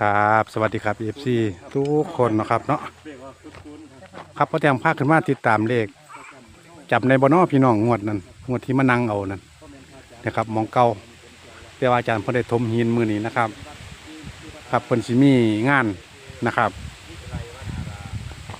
ครับ สวัสดีครับเอฟซีทุกคนนะครับเนาะครับพ่อแจมพาขึ้นมาติดตามเลข จับในบอนอพี่น้องงวดนั้นงวดที่มานั่งเอานั่นนะครับมองเก่าแต่ว่าอาจารย์เพิ่นได้ทมหินมือนี้นะครับ ครับเพิ่นสิมีงานนะครับ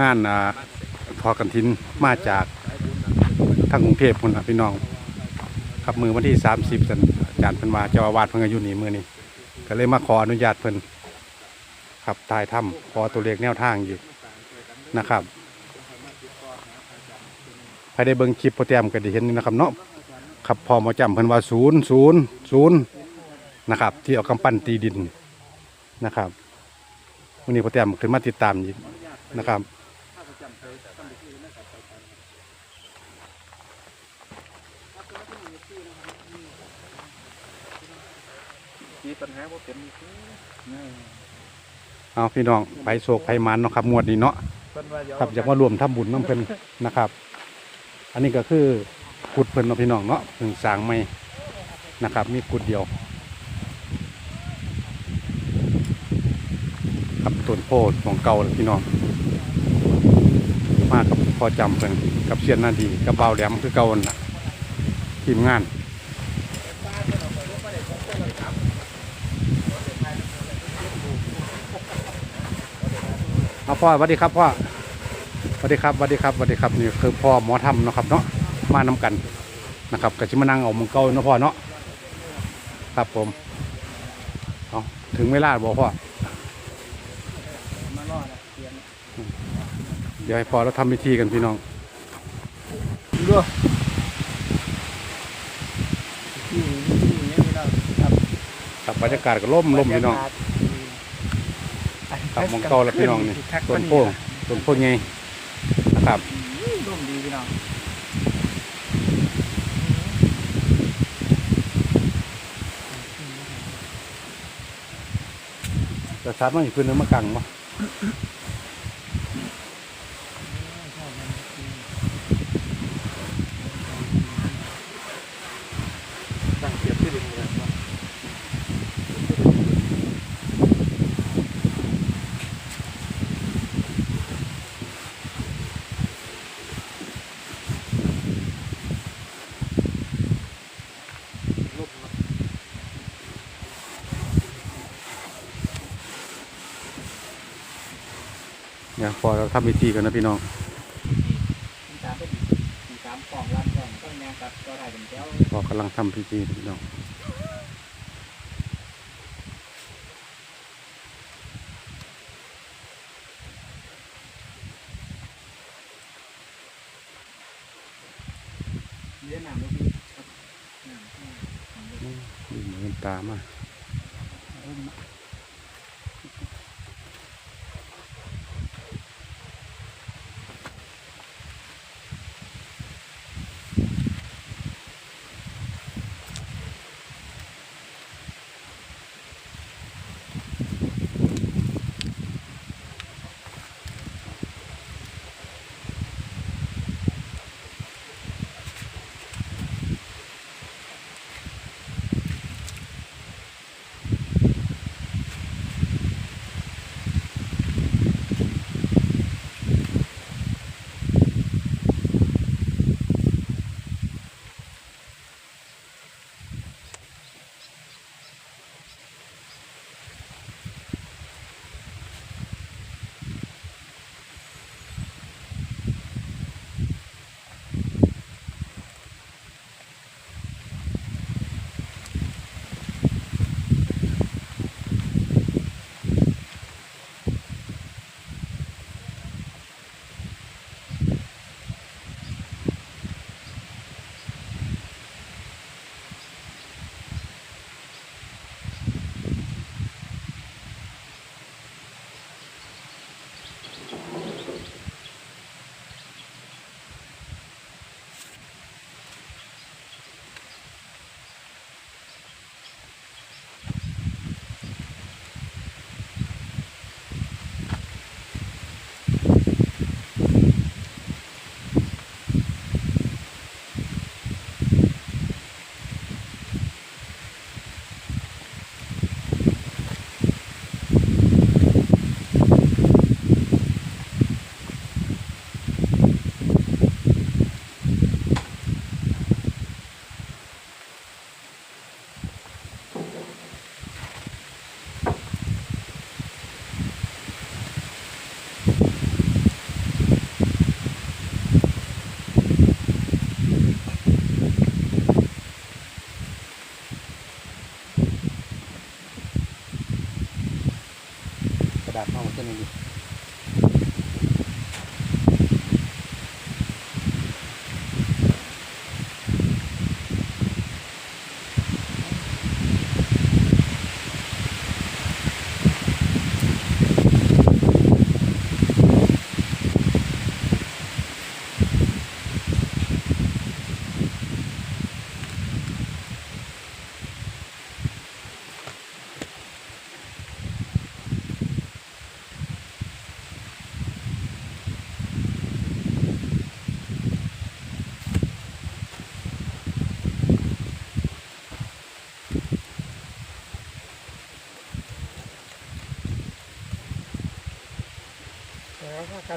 งานอ่าทอกันทินมาจากทางกรุงเทพพุ่นครับพี่น้อง ครับมือวันที่ 30กันอาจารย์เพิ่นว่าเจ้าอาวาสเพิ่นก็อยู่นี่มือนี้ก็เลยมาขออนุญาตเพิ่น ครับตายถ้ำขอตัวเลขแนวทางอยู่นะครับใครได้เบิ่งคลิปโปรแกรมก็ได้เห็นนะครับเนาะครับพอมาจำเพิ่นว่าศูนย์ศูนย์ศูนย์นะครับ ที่เอากำปั้นตีดินนะครับวันนี้โปรแกรมขึ้นมาติดตามอีกนะครับมีปัญหาว่าเป็น เอาพี่น้องไปโศกไปมันเนาะครับงวดนี้เนาะเพิ่นว่าเดี๋ยวครับอยากมารวมทำบุญน้ำเพิ่นนะครับ อันนี้ก็คือกุดเพิ่นเนาะพี่น้องเนาะเพิ่งสร้างใหม่นะครับ มีกุดเดียวครับต้นโพธิ์ของเก่าเลยพี่น้องมากับพอจำเพิ่นกับเชียนนาดีกับเบาวแหลมคือเก่านั่นล่ะทีมงาน เอา พ่อสวัสดีครับพ่อสวัสดีครับสวัสดีครับสวัสดีครับนี่คือพ่อหมอทำเนาะครับเนาะมานำกันนะครับก็จะมานั่งเอามังเกาเนาะพ่อเนาะครับผมเอาถึงเวลาบอกพ่อมารอดเปลี่ยนเดี๋ยวให้พ่อเราทำพิธีกันพี่น้องด้วยที่ที่นี่นี่เราครับครับบรรยากาศก็ล่มล่มพี่น้อง ครับมังเกาแล้วพี่น้องนี่ต้นโพงต้นโพงไงนะครับร่มดีพี่น้องจะซัดมาอยู่พื้นเนื้อมะกังบ่ตั้งเทียบที่ดินเลยว่า เดี๋ยวพ อเราทำพิธีกันนะพี่น้องสามเป็นมีสามกล่องล้านกล่องต้องแนงกับตัวไทยเป็นแก้วพอกำลังทำพิธีพี่น้องเลี้ยงน้ำลูกพี่น้ำดูเหมือนตามา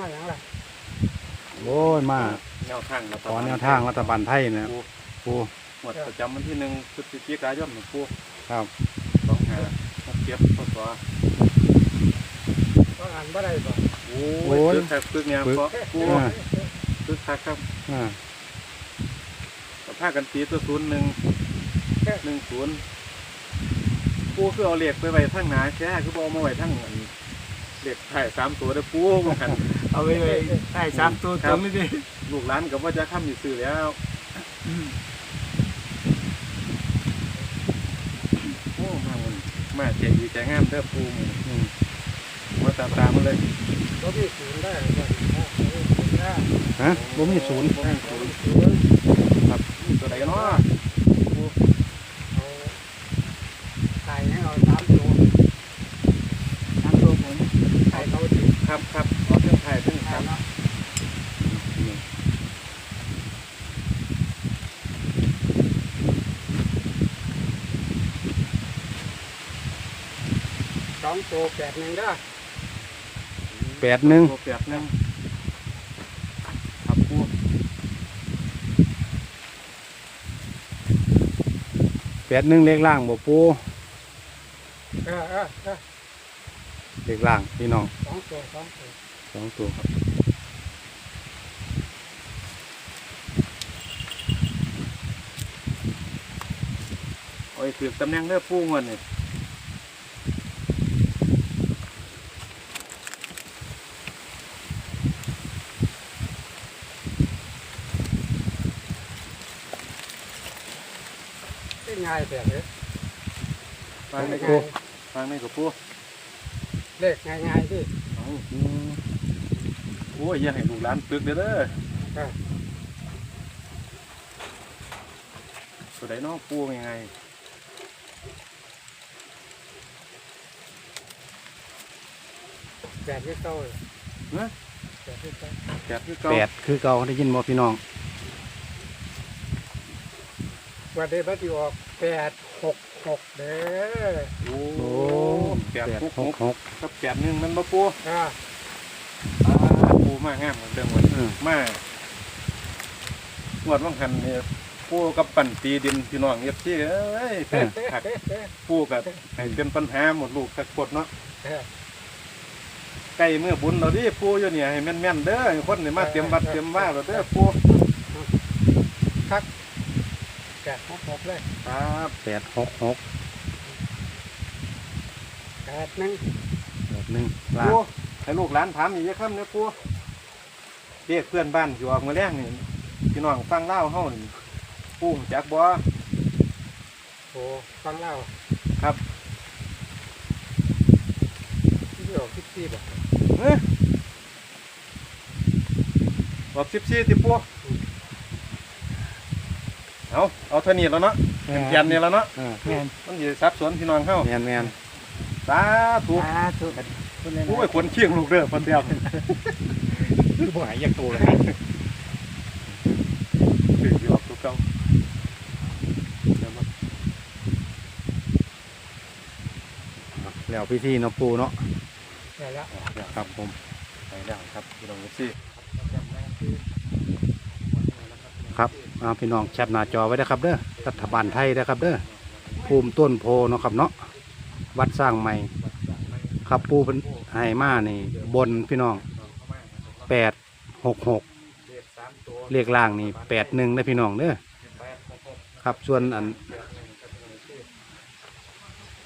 มาอย่างไรโอ้ยมาแนวทางรัฐขอบาลแนวทางรัฐบาลไทยนะปูหมดประจำวันที่หนึ่งพฤศจิกายนหลวงปู่ครับสองห้าหกเจ็ดพศก็อ่านบ่ได้บ่โอ้ยตึกแท็กตึกเนี่ยเพราะปู่อ่าตึกทักครับอ่าผ้ากันตีตัวศูนย์หนึ่งหนึ่งศูนย์ปู่คือเอาเหล็กไปไว้ทั้งหนาแค่คือบ่เอามาไว้ทั้งอันเหล็กถ่ายสามตัวเด้อปู่บ่หัน เอาไปเลยได้สามตัวตรงนี้ดิลูกหลานกับว่าจะข้ามอยู่ซื้อแล้วโอ้มามันมาเจ๋งดีใจงามเด้อปู่มื้อนี้อืมมาตามตามมาเลยก็มีศูนย์ได้บ่ศูนย์ได้ฮะบ่มีศูนย์บ่มีศูนย์ศูนย์ครับตัวใดเนาะ เอาไข่ให้เราสามตัวสามตัวผมไข่เขาดิ ครับครับเอาเครื่องถ่ายเครื่อง ไข่ ครับ เนาะ สองตัวแปดหนึ่งได้อแปดหนึ่งตัวแปดหนึ่งครับปูแปดหนึ่งเลขล่างบ่ปูเออเออเออเลขล่างพี่น้องสองตัวสองตัวสองตัวครับโอ้ยถือตำแหน่งเด้อปูเงินนี่ที่ ง่ายแบบนี้ฟังในง่าปูยฟังในกับปูเลขง่ายๆที่เอาอืมโอ้ยอย่าให้ลูกหลานตึกเด้อเด้อเออตัวใดเน้องปูยังไงแบบที่เก้าเลยเนะแบบที่เก้าแปดคือเก่าแปดคือเก่าได้ยินบ่พี่น้อง วันเดบัตออกแปดหกหกเด้อโอ้โอ้แปดแปดหกหหกกหกกับแปดหนึ่งมันบ่ปูอ่าอ่าปูมางามเหมือนเดิมวันอืมมางวดว่างหันเนี่ยปูกับปั่นตีดินพี่น้องเงียบที่เอ้ยแปดหักปูกับให้เป็นปัญหาหมดลูกสักกดเนาะเออใกล้เมื่อบุญเราดิปูอยู่เนี่ยให้แม่นๆเด้อให้คนนี่มาเตรียมวัดเตรียมว่าเราเด้อปู แปดหกหกเลยครับแปดหกหกแปดหนึ่งแปดหนึ่งล่างปูให้ลูกหลานถามอีกคำเนี่ยปูเรียกเพื่อนบ้านอยู่ออกมาแรงนี่พี่น้องฟังเล่าเฮานี่ปูรู้จักบ่โอ้ฟังเล่าครับที่ออกคิดที่บอกเอ้ยบอกสิบสี่ติปู เอาเอาเท่านี้แล้วเนาะเยันเนี่ยแล้วเนาะอ่าแม่นมันอยู่ซับสนพี่น้องเฮาแมนแมนสาธุอ่าถูกคุณเลยโอ้ยคนเคียงลูกเด้อพันเดียวคือบ่หายยังโตเลยถืออยู่ออกตัวเก่าเดี๋ยวมาแล้วพิธีเนาะปูเนาะ ได้แล้วเดี๋ยวครับผม ไปแล้วครับพี่น้องซี่ ครับเอาพี่น้องแคปหน้าจอไว้นะครับ เด้อรัฐบาลไทยนะครับ เด้อภูมิต้นโพเนาะครับเนาะวัดสร้างใหม่ครับปูเป็นไห้มานี่บนพี่น้องแปดหกหกเลขล่างนี่แปดหนึ่งนะพี่น้องเด้อครับส่วนอัน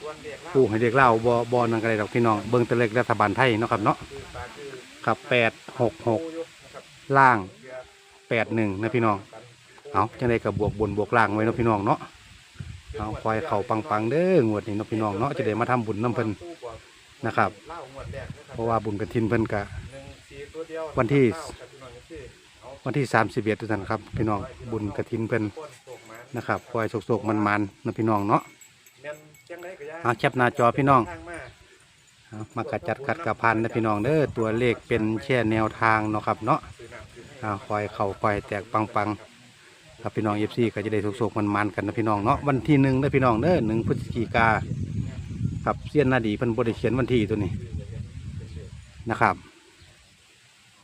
ส่วนวนเด็กเล่าผู้ให้เด็กเล่าบ่บ่นั่นก็ได้ดอกพี่น้องเบิ่งต่เลขรัฐบาลไทยเนาะครับเนาะครับแปดหกหกล่างแปดหนึ่งนะพี่น้อง เอาจังไดกับบวกบนบวกล่างไว้เนาะพี่น้องเนาะเอาคอยเข่าปังๆเด้องวดนี้เนาะพี่น้องเนาะจะได้มาทำบุญน้ำเพิ่นนะครับ เพราะว่าบุญกระถินเพิ่นกะหนึ่งสี่ตัวเดียววันที่เล่ากับพี่น้องที่เอาวันที่ 31ทุกท่านครับ พี่น้องบุญกระถินเพิ่นนะครับคอยโศกๆมันๆนะพี่น้องเนาะแม่นจังไดก็ย่าเอาแคปหน้าจอพี่น้องมาเอามากระจัดกัดกระพันนะพี่น้องเด้อตัวเลขเป็นแค่แนวทางเนาะครับเนาะห้เอาคอยเข่าคอยแตกปังๆ ครับพี่น้องเอฟซีก็จะได้โศกๆมันๆกันนะพี่น้องเนาะวันที่หนึ่งนะพี่น้องเด้อหนึ่งพฤศจิกาครับเสี้ยนหนาดีเพิ่นบริเขียนวันที่ตัวนี้นะครับ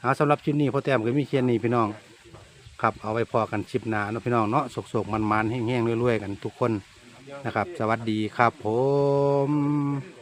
เอาสำหรับชิ้นนี้พ่อแต้มก็มีเขียนนี่พี่น้องครับเอาไว้พอกันชิปหนาเนาะพี่น้องเนาะโศกๆมันๆแห้งๆรวยๆกันทุกคนนะครับ สวัสดีครับผม